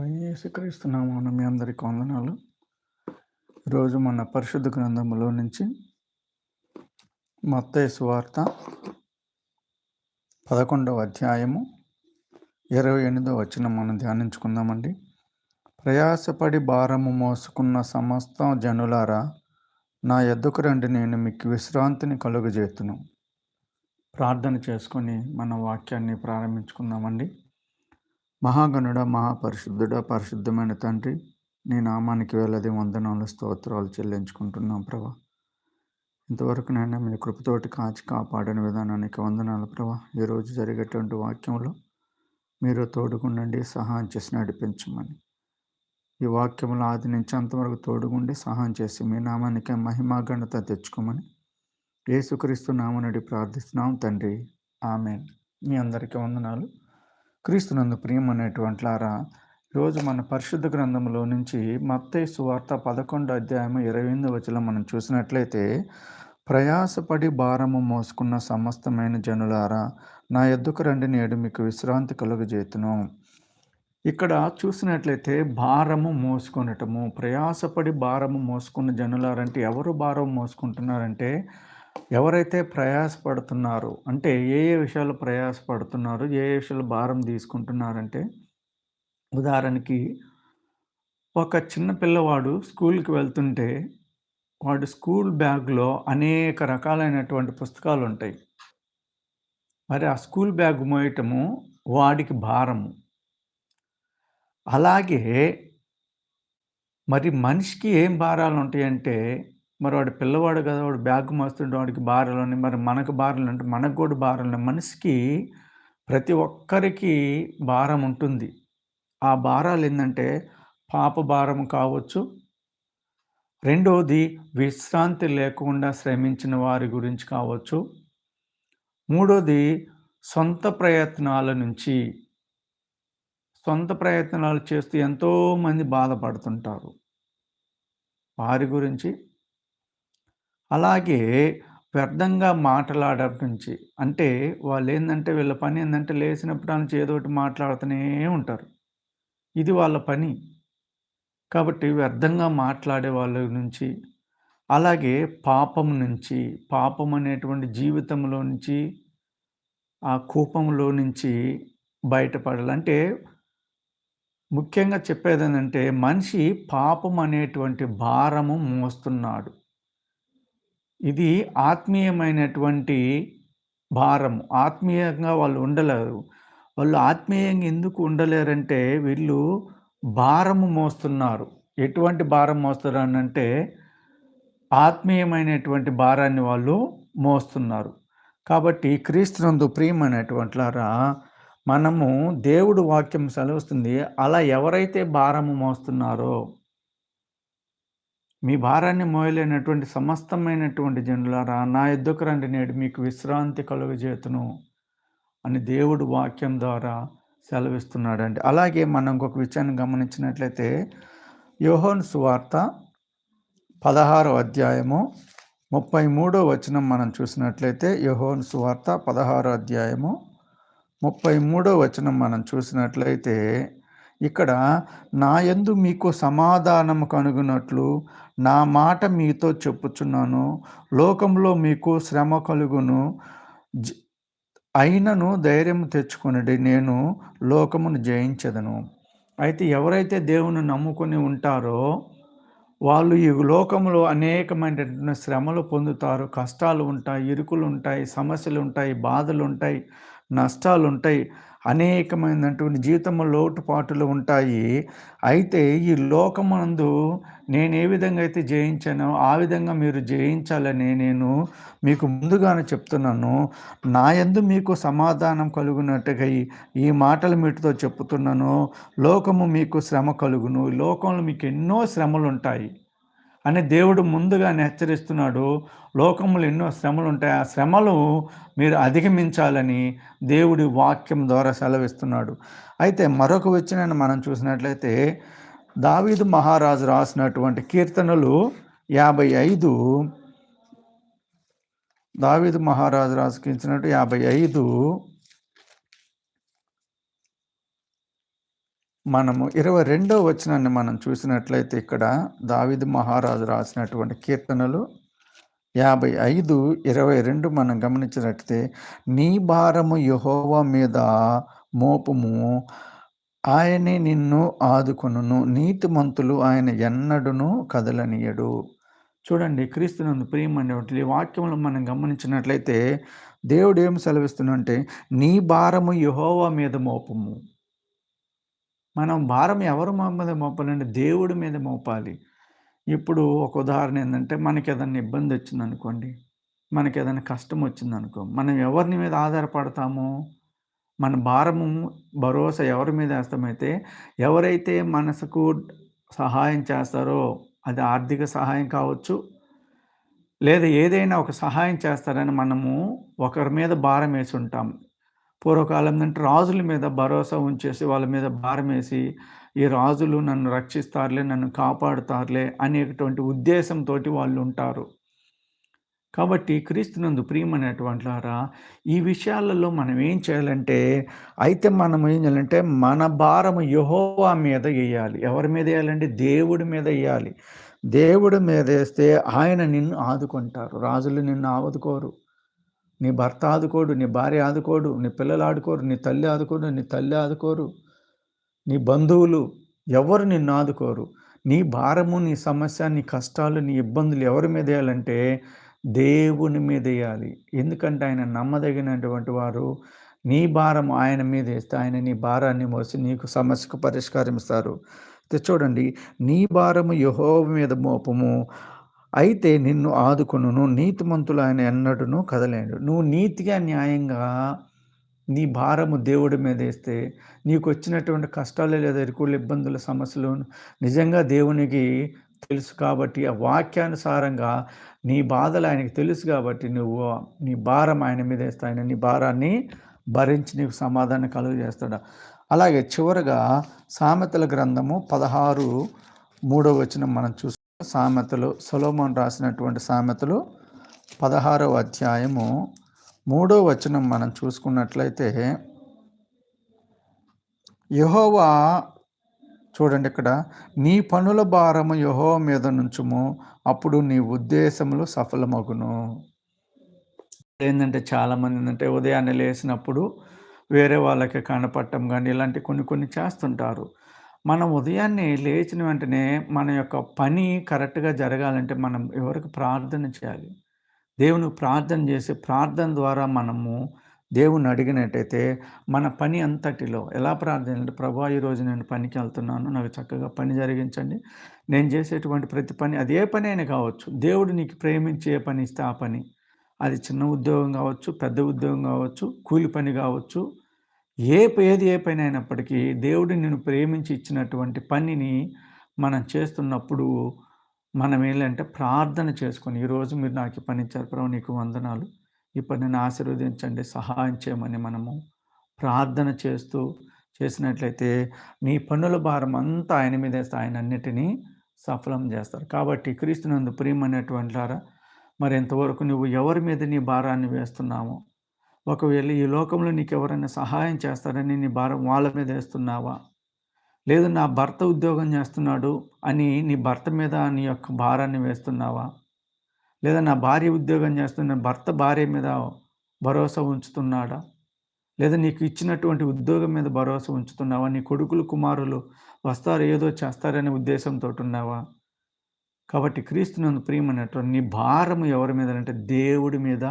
యేసుక్రీస్తునామాన మీ అందరికి వందనాలు. ఈరోజు మన పరిశుద్ధ గ్రంథములో నుంచి మత్తయి సువార్త పదకొండవ అధ్యాయము ఇరవై ఎనిమిదవ వచ్చిన మనం ధ్యానించుకుందామండి. ప్రయాసపడి భారము మోసుకున్న సమస్త జనులారా నా ఎద్దుకు రండి నేను మీకు విశ్రాంతిని కలుగజేతును. ప్రార్థన చేసుకొని మన వాక్యాన్ని ప్రారంభించుకుందామండి. మహాగణుడ మహాపరిశుద్ధుడ పరిశుద్ధమైన తండ్రి నీ నామానికి వేలది వందనాలు స్తోత్రాలు చెల్లించుకుంటున్నాం ప్రభా. ఇంతవరకు నేను మీ కృపతోటి కాచి కాపాడిన విధానానికి వందనాలు ప్రభా. ఈరోజు జరిగేటువంటి వాక్యంలో మీరు తోడుగుండండి సహాయం చేసి నడిపించమని. ఈ వాక్యములు ఆది నుంచి అంతవరకు తోడుగుండి సహాయం చేసి మీ నామానికి ఘనత తెచ్చుకోమని యేసుక్రీస్తు నామనడి ప్రార్థిస్తున్నాం తండ్రి. ఆమె మీ అందరికీ వందనాలు. క్రీస్తునందు ప్రియం అనేటువంటిలారా ఈరోజు మన పరిశుద్ధ గ్రంథంలో నుంచి మత్తయి సువార్త పదకొండు అధ్యాయం ఇరవై ఎనిమిది వచ్చిన మనం చూసినట్లయితే ప్రయాసపడి భారము మోసుకున్న సమస్తమైన జనులారా నా ఎద్దుకు రండి నేడు మీకు విశ్రాంతి కలుగజేతును ఇక్కడ చూసినట్లయితే భారము మోసుకొనటము ప్రయాసపడి భారము మోసుకున్న జనులారంటే ఎవరు భారం మోసుకుంటున్నారంటే ఎవరైతే ప్రయాసపడుతున్నారు అంటే ఏ ఏ విషయాలు ప్రయాసపడుతున్నారు ఏ ఏ విషయాలు భారం తీసుకుంటున్నారంటే ఉదాహరణకి ఒక చిన్న పిల్లవాడు స్కూల్కి వెళ్తుంటే వాడు స్కూల్ బ్యాగ్లో అనేక రకాలైనటువంటి పుస్తకాలు ఉంటాయి మరి ఆ స్కూల్ బ్యాగ్ మోయటము వాడికి భారము. అలాగే మరి మనిషికి ఏం భారాలు ఉంటాయంటే మరి వాడు పిల్లవాడు కదా వాడు బ్యాగ్ మోస్తుంటే వాడికి బారలు మరి మనకు బారలు అంటే మనకు కూడా భార్యలు మనిషికి ప్రతి ఒక్కరికి భారం ఉంటుంది. ఆ భారాలు ఏంటంటే పాప భారం కావచ్చు. రెండవది విశ్రాంతి లేకుండా శ్రమించిన వారి గురించి కావచ్చు. మూడోది సొంత ప్రయత్నాల నుంచి సొంత ప్రయత్నాలు చేస్తూ ఎంతోమంది బాధపడుతుంటారు. వారి గురించి అలాగే వ్యర్థంగా మాట్లాడటం నుంచి అంటే వాళ్ళు ఏంటంటే వీళ్ళ పని ఏంటంటే లేచినప్పుడు నుంచి ఏదో ఒకటి మాట్లాడుతూనే ఉంటారు. ఇది వాళ్ళ పని. కాబట్టి వ్యర్థంగా మాట్లాడే వాళ్ళ నుంచి అలాగే పాపం నుంచి పాపం అనేటువంటి జీవితంలో నుంచి ఆ కూపంలో నుంచి బయటపడాలంటే ముఖ్యంగా చెప్పేది ఏంటంటే మనిషి పాపం అనేటువంటి భారము మోస్తున్నాడు. ఇది ఆత్మీయమైనటువంటి భారం ఆత్మీయంగా వాళ్ళు ఉండలేరు. వాళ్ళు ఆత్మీయంగా ఎందుకు ఉండలేరంటే వీళ్ళు భారము మోస్తున్నారు. ఎటువంటి భారం మోస్తున్నారు అంటే ఆత్మీయమైనటువంటి భారాన్ని వాళ్ళు మోస్తున్నారు. కాబట్టి క్రీస్తునందు ప్రియమైనటువంటిలారా మనము దేవుడు వాక్యం సెలవుస్తుంది. అలా ఎవరైతే భారము మోస్తున్నారో మీ భారాన్ని మోయలేనటువంటి సమస్తమైనటువంటి జనులారా నా ఎద్దుకు రండి నేడు మీకు విశ్రాంతి కలుగజేతును అని దేవుడు వాక్యం ద్వారా సెలవిస్తున్నాడండి. అలాగే మనం ఇంకొక విషయాన్ని గమనించినట్లయితే యోహోన్ సువార్త పదహారో అధ్యాయము ముప్పై మూడో వచనం మనం చూసినట్లయితే యోహోన్ సువార్త పదహారో అధ్యాయము ముప్పై మూడో వచనం మనం చూసినట్లయితే ఇక్కడ నా యందు మీకు సమాధానము కనుగొనట్లు నా మాట మీతో చెప్పుచున్నాను. లోకంలో మీకు శ్రమ కలుగును. అయినను ధైర్యం తెచ్చుకునడి. నేను లోకమును జయించదను. అయితే ఎవరైతే దేవుని నమ్ముకొని ఉంటారో వాళ్ళు ఈ లోకంలో అనేకమైన శ్రమలు పొందుతారు. కష్టాలు ఉంటాయి ఇరుకులు ఉంటాయి సమస్యలు ఉంటాయి బాధలు ఉంటాయి. నష్టాలు ఉంటాయి అనేకమైనటువంటి జీవితంలో లోటుపాటులు ఉంటాయి. అయితే ఈ లోకమందు నేను ఏ విధంగా అయితే జయించానో ఆ విధంగా మీరు జయించాలని నేను మీకు ముందుగానే చెప్తున్నాను. నా ఎందు మీకు సమాధానం కలుగునట్టుగా ఈ మాటలు మీటితో చెప్తున్నాను. లోకము మీకు శ్రమ కలుగును. లోకంలో మీకు ఎన్నో శ్రమలు ఉంటాయి అని దేవుడు ముందుగానే హెచ్చరిస్తున్నాడు. లోకములు ఎన్నో శ్రమలు ఉంటాయి ఆ శ్రమలు మీరు అధిగమించాలని దేవుడి వాక్యం ద్వారా సెలవిస్తున్నాడు. అయితే మరొక వచ్చిన మనం చూసినట్లయితే దావీదు మహారాజు రాసినటువంటి కీర్తనలు యాభై ఐదు. దావీదు మహారాజు రాసుకించినట్టు యాభై ఐదు. మనము ఇరవై రెండో వచనాన్ని మనం చూసినట్లయితే ఇక్కడ దావిద్ మహారాజు రాసినటువంటి కీర్తనలు యాభై ఐదు ఇరవై రెండు మనం గమనించినట్లయితే నీ భారము యహోవా మీద మోపము. ఆయనే నిన్ను ఆదుకొనును. నీతిమంతులు ఆయన ఎన్నడును కదలనీయడు. చూడండి క్రీస్తునందు ప్రియమైనటువంటి ఈ వాక్యంలో మనం గమనించినట్లయితే దేవుడు ఏం సెలవిస్తున్నంటే నీ భారము యహోవా మీద మోపము. మనం భారం ఎవరు మీద మోపాలంటే దేవుడి మీద మోపాలి. ఇప్పుడు ఒక ఉదాహరణ ఏంటంటే మనకి ఏదైనా ఇబ్బంది వచ్చిందనుకోండి మనకి ఏదైనా కష్టం వచ్చిందనుకో మనం ఎవరిని మీద ఆధారపడతాము? మన భారము భరోసా ఎవరి మీద వేస్తామైతే ఎవరైతే మనసుకు సహాయం చేస్తారో అది ఆర్థిక సహాయం కావచ్చు లేదా ఏదైనా ఒక సహాయం చేస్తారని మనము ఒకరి మీద భారం వేసి ఉంటాం. పూర్వకాలం అంటే రాజుల మీద భరోసా ఉంచేసి వాళ్ళ మీద భారం వేసి ఈ రాజులు నన్ను రక్షిస్తారులే నన్ను కాపాడుతారులే అనేటువంటి ఉద్దేశంతో వాళ్ళు ఉంటారు. కాబట్టి క్రీస్తునందు ద్వారా ఈ విషయాలలో మనం ఏం చేయాలంటే అయితే మనం ఏం చేయాలంటే మన భారము యహోవా మీద వేయాలి ఎవరి మీద వేయాలంటే దేవుడి మీద వేయాలి దేవుడి మీద వేస్తే ఆయన నిన్ను ఆదుకుంటారు. రాజులు నిన్ను ఆదుకోరు. నీ భర్త ఆదుకోడు నీ భార్య ఆదుకోడు నీ పిల్లలు ఆదుకోరు నీ తల్లి ఆదుకోడు నీ తల్లి ఆదుకోరు. నీ బంధువులు ఎవరు నిన్ను ఆదుకోరు? నీ భారము నీ సమస్య నీ కష్టాలు నీ ఇబ్బందులు ఎవరి మీద వేయాలంటే దేవుని మీద వేయాలి. ఎందుకంటే ఆయన నమ్మదగినటువంటి వారు. నీ భారం ఆయన మీద వేస్తే ఆయన నీ భారాన్ని మోసి నీకు సమస్యకు పరిష్కారం ఇస్తారు. చూడండి నీ భారము యహోవ మీద మోపము. అయితే నిన్ను ఆదుకును నీతిమంతులు ఆయన ఎన్నడూను కదలేడు. నువ్వు నీతిగా న్యాయంగా నీ భారము దేవుడి మీద వేస్తే నీకు వచ్చినటువంటి కష్టాలు లేదా ఇరుకులు ఇబ్బందుల సమస్యలు నిజంగా దేవునికి తెలుసు కాబట్టి ఆ వాక్యానుసారంగా నీ బాధలు ఆయనకి తెలుసు కాబట్టి నువ్వు నీ భారం ఆయన మీద వేస్తా ఆయన నీ భారాన్ని భరించి నీకు సమాధానం కలుగు చేస్తాడు. అలాగే చివరగా సామెతల గ్రంథము పదహారు మూడో వచనం మనం చూస్తాం. సామెతలు సొలోమోన్ రాసినటువంటి సామెతలు పదహారవ అధ్యాయము మూడో వచనం మనం చూసుకున్నట్లయితే యహోవా చూడండి ఇక్కడ నీ పనుల భారము యహో మీద నుంచుము అప్పుడు నీ ఉద్దేశములు సఫలమగును. ఏంటంటే చాలామంది ఏంటంటే ఉదయాన్నే లేచినప్పుడు వేరే వాళ్ళకి కనపడటం కానీ ఇలాంటి కొన్ని కొన్ని చేస్తుంటారు. మనం ఉదయాన్నే లేచిన వెంటనే మన యొక్క పని కరెక్ట్‌గా జరగాలంటే మనం ఎవరికి ప్రార్థన చేయాలి. దేవునికి ప్రార్థన చేసి ప్రార్థన ద్వారా మనము దేవుణ్ణి అడిగినట్టయితే మన పని అంతటిలో ఎలా ప్రార్థన అంటే ప్రభా ఈరోజు నేను పనికి వెళ్తున్నాను నాకు చక్కగా పని జరిగించండి. నేను చేసేటువంటి ప్రతి పని అది ఏ పని అయినా కావచ్చు. దేవుడు నీకు ప్రేమించే పని ఇస్తే ఆ పని. అది చిన్న ఉద్యోగం కావచ్చు పెద్ద ఉద్యోగం కావచ్చు కూలి పని కావచ్చు ఏ ఏది ఏ పని అయినప్పటికీ దేవుడు నిన్ను ప్రేమించి ఇచ్చినటువంటి పనిని మనం చేస్తున్నప్పుడు మనం ఏంటంటే ప్రార్థన చేసుకొని ఈరోజు మీరు నాకు ఈ పని ఇచ్చారు ప్రభు నీకు వందనాలు. ఈ పనిని ఆశీర్వదించండి సహాయం చేయమని మనము ప్రార్థన చేస్తూ చేసినట్లయితే నీ పనుల భారం అంతా ఆయన మీద వేస్తే ఆయన అన్నిటినీ సఫలం చేస్తారు. కాబట్టి క్రీస్తునందు ప్రియమైనటువంటిలారా మరి ఎంతవరకు నువ్వు ఎవరి మీద నీ భారాన్ని వేస్తున్నామో ఒకవేళ ఈ లోకంలో నీకు ఎవరైనా సహాయం చేస్తారని నీ భారం వాళ్ళ మీద వేస్తున్నావా? లేదు నా భర్త ఉద్యోగం చేస్తున్నాడు అని నీ భర్త మీద నీ యొక్క భారాన్ని వేస్తున్నావా? లేదా నా భార్య ఉద్యోగం చేస్తున్న భర్త భార్య మీద భరోసా ఉంచుతున్నాడా? లేదా నీకు ఇచ్చినటువంటి ఉద్యోగం మీద భరోసా ఉంచుతున్నావా? నీ కొడుకులు కుమారులు వస్తారు ఏదో చేస్తారనే ఉద్దేశంతో ఉన్నావా? కాబట్టి క్రీస్తునందు ప్రియమైనటువంటి నీ భారము ఎవరి మీద అంటే దేవుడి మీద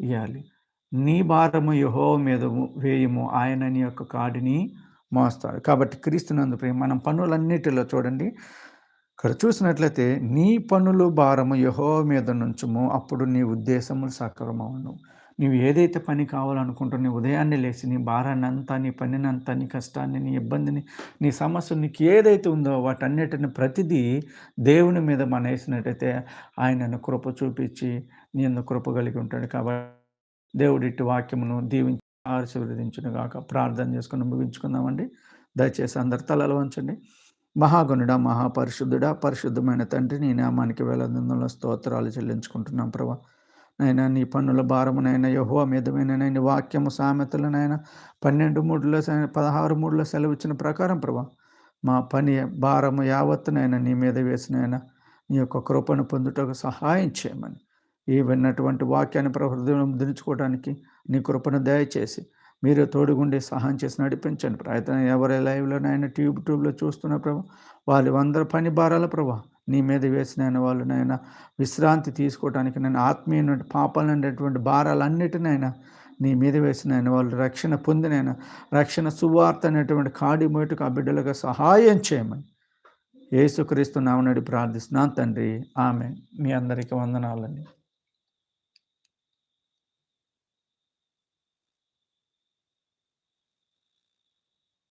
ఇవ్వాలి నీ భారము యహో మీద వేయము. ఆయన నీ యొక్క కాడిని మోస్తాడు కాబట్టి క్రీస్తునందు ప్రేమ మనం పనులన్నిటిలో చూడండి. ఇక్కడ చూసినట్లయితే నీ పనులు భారము యహో మీద నుంచుము. అప్పుడు నీ ఉద్దేశములు సక్రమవును నీవు ఏదైతే పని కావాలనుకుంటున్నా నీ ఉదయాన్నే లేచి నీ భారాన్ని అంతా నీ పనినంతా నీ కష్టాన్ని నీ ఇబ్బందిని నీ సమస్య నీకు ఏదైతే ఉందో వాటన్నిటిని ప్రతిదీ దేవుని మీద మన వేసినట్టయితే ఆయనను కృప చూపించి నీ కృప కలిగి ఉంటాడు. కాబట్టి దేవుడిట్టి వాక్యమును దీవించి ఆశీర్వదించును గాక. ప్రార్థన చేసుకుని ముగించుకుందామండి. దయచేసి అందరి తలలు వంచండి. మహాగుణుడ మహాపరిశుద్ధుడ పరిశుద్ధమైన తండ్రి నీ నామానికి వేల స్తోత్రాలు చెల్లించుకుంటున్నాం ప్రభా. నైనా నీ పన్నుల భారమునైనా యహో మీదమైన నీ వాక్యము సామెతలనైనా పన్నెండు మూడులో పదహారు మూడులో సెలవు ఇచ్చిన ప్రకారం ప్రభా మా పని భారము యావత్తునైనా నీ మీద వేసినైనా నీ యొక్క కృపను పొందుటకు సహాయం చేయమని. ఈ విన్నటువంటి వాక్యాన్ని ప్రహృదయం దించుకోవడానికి నీ కృపను దయచేసి మీరు తోడుగుండి సహాయం చేసి నడిపించండి. ప్రయత్నం ఎవరి లైవ్లోనైనా ట్యూబ్ ట్యూబ్లో చూస్తున్న ప్రభు వాళ్ళు అందరి పని భారాల ప్రభా నీ మీద వేసిన వాళ్ళు నాయన విశ్రాంతి తీసుకోవడానికి నేను ఆత్మీయ పాపాలు అనేటువంటి భారాలన్నిటినైనా నీ మీద వేసిన వాళ్ళు రక్షణ పొందినైనా రక్షణ సువార్త అనేటువంటి కాడి మోటుకు ఆ బిడ్డలకు సహాయం చేయమని ఏసుక్రీస్తు నామనడి ప్రార్థిస్తున్నాను తండ్రి. ఆమె మీ అందరికీ వందనాలండి.